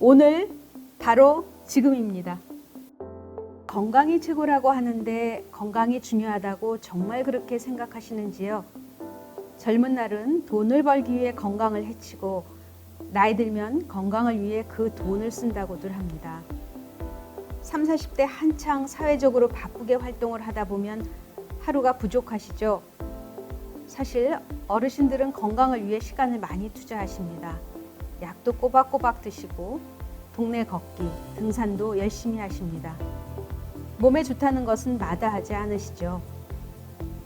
오늘 바로 지금입니다. 건강이 최고라고 하는데 건강이 중요하다고 정말 그렇게 생각하시는지요? 젊은 날은 돈을 벌기 위해 건강을 해치고 나이 들면 건강을 위해 그 돈을 쓴다고들 합니다. 3, 40대 한창 사회적으로 바쁘게 활동을 하다 보면 하루가 부족하시죠? 사실 어르신들은 건강을 위해 시간을 많이 투자하십니다. 약도 꼬박꼬박 드시고 동네 걷기, 등산도 열심히 하십니다. 몸에 좋다는 것은 마다하지 않으시죠.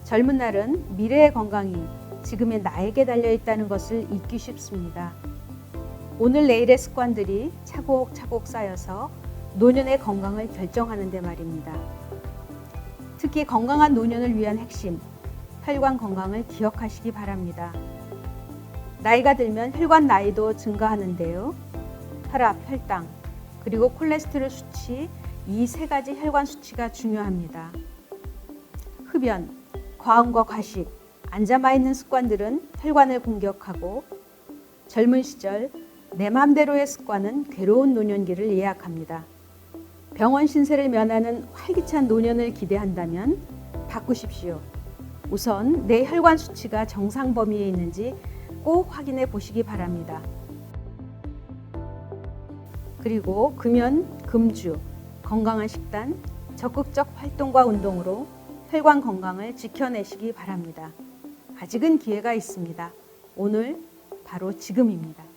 젊은 날은 미래의 건강이 지금의 나에게 달려 있다는 것을 잊기 쉽습니다. 오늘 내일의 습관들이 차곡차곡 쌓여서 노년의 건강을 결정하는 데 말입니다. 특히 건강한 노년을 위한 핵심, 혈관 건강을 기억하시기 바랍니다. 나이가 들면 혈관 나이도 증가하는데요. 혈압, 혈당, 그리고 콜레스테롤 수치 이 세 가지 혈관 수치가 중요합니다. 흡연, 과음과 과식, 앉아마 있는 습관들은 혈관을 공격하고 젊은 시절 내 맘대로의 습관은 괴로운 노년기를 예약합니다. 병원 신세를 면하는 활기찬 노년을 기대한다면 바꾸십시오. 우선 내 혈관 수치가 정상 범위에 있는지 꼭 확인해 보시기 바랍니다. 그리고 금연, 금주, 건강한 식단, 적극적 활동과 운동으로 혈관 건강을 지켜내시기 바랍니다. 아직은 기회가 있습니다. 오늘 바로 지금입니다.